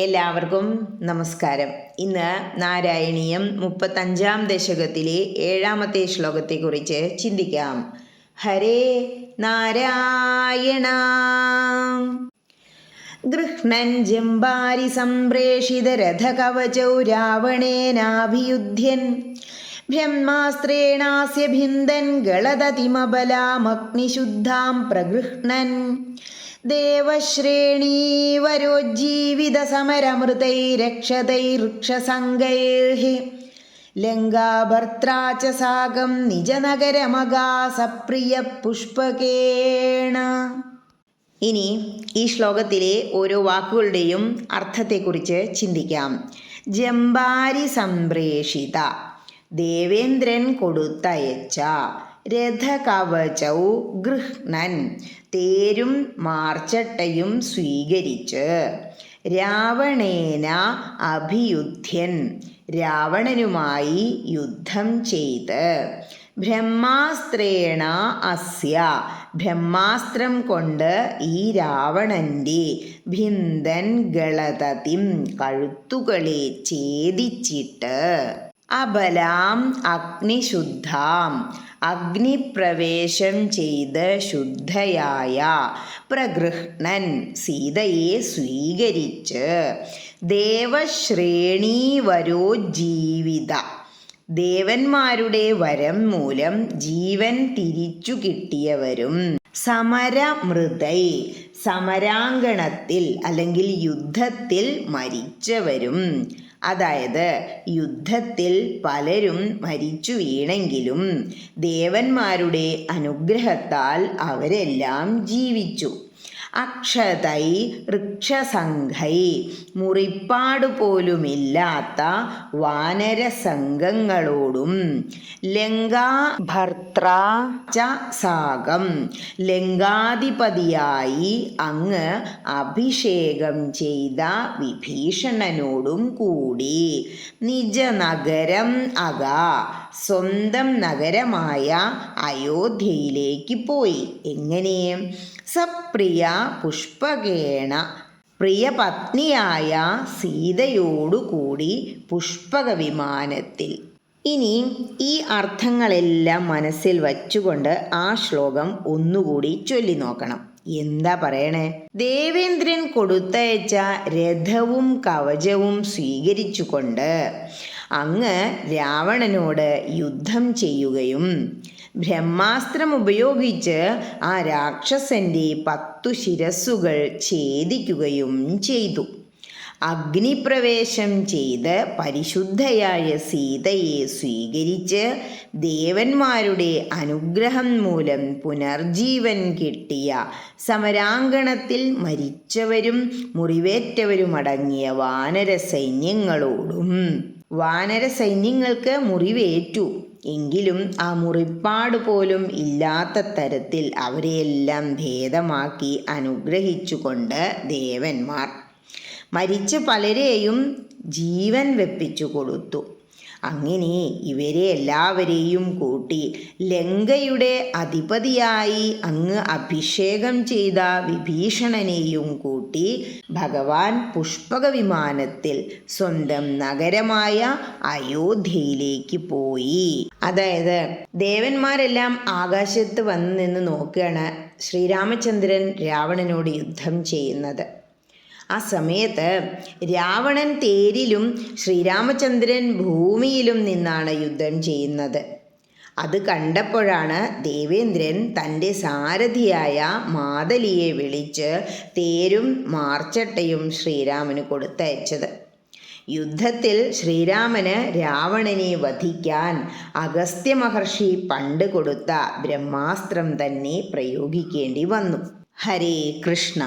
എല്ലാവർക്കും നമസ്കാരം. ഇന്ന് നാരായണീയം മുപ്പത്തഞ്ചാം ദശകത്തിലെ ഏഴാമത്തെ ശ്ലോകത്തെ കുറിച്ച് ചിന്തിക്കാം. ഹരേ നാരായണ. ഗൃഹ്ണൻ ജംബാരി സംപ്രേഷിത രഥകവചൗ രാവണേനാഭിയുധ്യൻ. ബ്രഹ്മാസ്ത്രേണാസ്യ ഭിന്ദൻ ഗളതതിമബലാമഗ്നിശുദ്ധാം പ്രഗൃഹ്ണൻ. ച സാഗം നിജനഗരമകാ സപ്രിയ പുഷ്പകേണ ഇനി ഈ ശ്ലോകത്തിലെ ഓരോ വാക്കുകളുടെയും അർത്ഥത്തെക്കുറിച്ച് ചിന്തിക്കാം. ജംബാരി സംപ്രേഷിത ദേവേന്ദ്രൻ കൊടുത്തയച്ച രഥകവചൗ ഗൃഹ്ണൻ തേരും മാർച്ചട്ടയും സ്വീകരിച്ച് രാവണേന അഭിയുദ്ധ്യൻ രാവണനുമായി യുദ്ധം ചെയ്ത് ബ്രഹ്മാസ്ത്രേണ അസ്യ ബ്രഹ്മാസ്ത്രം കൊണ്ട് ഈ രാവണന്റെ ഭിന്ദൻ ഗളതതിം കഴുത്തുകളെ ഛേദിച്ചിട്ട് അബലാം അഗ്നിശുദ്ധാം അഗ്നിപ്രവേശം ചെയ്ത് ശുദ്ധയായ പ്രഗൃഹ്ണൻ സീതയെ സ്വീകരിച്ച് ദേവശ്രേണീവരോ ജീവിത. ദേവന്മാരുടെ വരം മൂലം ജീവൻ തിരിച്ചു കിട്ടിയവരും സമരമൃതൈ സമരാങ്കണത്തിൽ അല്ലെങ്കിൽ യുദ്ധത്തിൽ മരിച്ചവരും. അതായത് യുദ്ധത്തിൽ പലരും മരിച്ചു വീണെങ്കിലും ദേവന്മാരുടെ അനുഗ്രഹത്താൽ അവരെല്ലാം ജീവിച്ചു. അക്ഷതൈ വൃക്ഷസംഘൈ. മുറിപ്പാട് പോലുമില്ലാത്ത വാനരസംഘങ്ങളോടും ലങ്കാഭർത്ര സാകം ലങ്കാധിപതിയായി അങ്ങ് അഭിഷേകം ചെയ്ത വിഭീഷണനോടും കൂടി. നിജനഗരം അക സ്വന്തം നഗരമായ അയോധ്യയിലേക്ക് പോയി. എങ്ങനെ? സപ്രിയ പുഷ്പകേണ പ്രിയപത്നിയായ സീതയോടുകൂടി പുഷ്പക വിമാനത്തിൽ ഇനി ഈ അർത്ഥങ്ങളെല്ലാം മനസ്സിൽ വച്ചുകൊണ്ട് ആ ശ്ലോകം ഒന്നുകൂടി ചൊല്ലി നോക്കണം. എന്താ പറയണേ? ദേവേന്ദ്രൻ കൊടുത്തയച്ച രഥവും കവചവും സ്വീകരിച്ചുകൊണ്ട് അങ്ങ് രാവണനോട് യുദ്ധം ചെയ്യുകയും ബ്രഹ്മാസ്ത്രം ഉപയോഗിച്ച് ആ രാക്ഷസന്റെ പത്തു ശിരസ്സുകൾ ഛേദിക്കുകയും ചെയ്തു. അഗ്നിപ്രവേശം ചെയ്ത് പരിശുദ്ധയായ സീതയെ സ്വീകരിച്ച് ദേവന്മാരുടെ അനുഗ്രഹം മൂലം പുനർജീവൻ കിട്ടിയ സമരാങ്കണത്തിൽ മരിച്ചവരും മുറിവേറ്റവരുമടങ്ങിയ വാനര സൈന്യങ്ങളോടും വാനര സൈന്യങ്ങൾക്ക് മുറിവേറ്റു. എങ്കിലും ആ മുറിപ്പാട് പോലും ഇല്ലാത്ത തരത്തിൽ അവരെയെല്ലാം ഭേദമാക്കി അനുഗ്രഹിച്ചുകൊണ്ട് ദേവന്മാർ മരിച്ച പലരെയും ജീവൻ വെപ്പിച്ചു കൊടുത്തു. അങ്ങനെ ഇവരെ എല്ലാവരെയും കൂട്ടി ലങ്കയുടെ അധിപതിയായി അങ്ങ് അഭിഷേകം ചെയ്ത വിഭീഷണനെയും കൂട്ടി ഭഗവാൻ പുഷ്പക വിമാനത്തിൽ സ്വന്തം നഗരമായ അയോധ്യയിലേക്ക് പോയി. അതായത് ദേവന്മാരെല്ലാം ആകാശത്ത് വന്ന് നിന്ന് നോക്കുകയാണ് ശ്രീരാമചന്ദ്രൻ രാവണനോട് യുദ്ധം ചെയ്യുന്നത്. ആ സമയത്ത് രാവണൻ തേരിലും ശ്രീരാമചന്ദ്രൻ ഭൂമിയിലും നിന്നാണ് യുദ്ധം ചെയ്യുന്നത്. അത് കണ്ടപ്പോഴാണ് ദേവേന്ദ്രൻ തന്റെ സാരഥിയായ മാതലിയെ വിളിച്ച് തേരും മാർച്ചട്ടയും ശ്രീരാമന് കൊടുത്തയച്ചത്. യുദ്ധത്തിൽ ശ്രീരാമന് രാവണനെ വധിക്കാൻ അഗസ്ത്യ മഹർഷി പണ്ട് കൊടുത്ത ബ്രഹ്മാസ്ത്രം തന്നെ പ്രയോഗിക്കേണ്ടി വന്നു. ഹരേ കൃഷ്ണ.